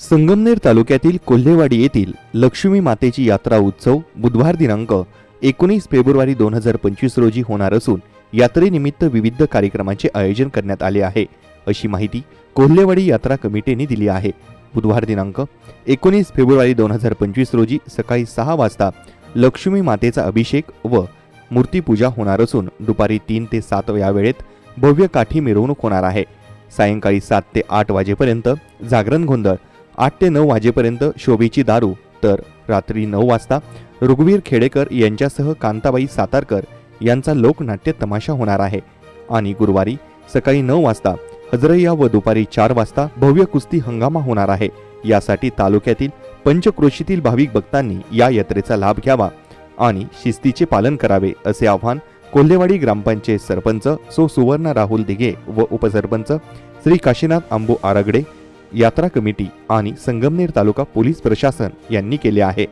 संगमनेर तालुक्यातील कोल्हेवाडी येथील लक्ष्मी मातेची यात्रा उत्सव बुधवार दिनांक एकोणीस फेब्रुवारी दोन हजार पंचवीस रोजी होणार असून यात्रेनिमित्त विविध कार्यक्रमांचे आयोजन करण्यात आले आहे. अशी माहिती कोल्हेवाडी यात्रा कमिटीने दिली आहे. बुधवार दिनांक एकोणीस फेब्रुवारी दोन हजार पंचवीस रोजी सकाळी सहा वाजता लक्ष्मी मातेचा अभिषेक व मूर्तीपूजा होणार असून दुपारी तीन ते सात या वेळेत भव्य काठी मिरवणूक होणार आहे. सायंकाळी सात ते आठ वाजेपर्यंत जागरण गोंधळ आठ ते नऊ वाजेपर्यंत शोभेची दारू तर रात्री नऊ वाजता रघुवीर खेडेकर यांच्यासह कांताबाई सातारकर यांचा लोकनाट्य तमाशा होणार आहे. आणि गुरुवारी सकाळी नऊ वाजता हजरय्या व दुपारी चार वाजता भव्य कुस्ती हंगामा होणार आहे. यासाठी तालुक्यातील पंचक्रोशीतील भाविक भक्तांनी या यात्रेचा लाभ घ्यावा आणि शिस्तीचे पालन करावे असे आव्हान कोल्हेवाडी ग्रामपंचायत सरपंच सो सुवर्ण राहुल दिघे व उपसरपंच श्री काशीनाथ आंबू आरगडे यात्रा कमिटी आणि संगमनेर तालुका पोलीस प्रशासन यांनी केले आहे.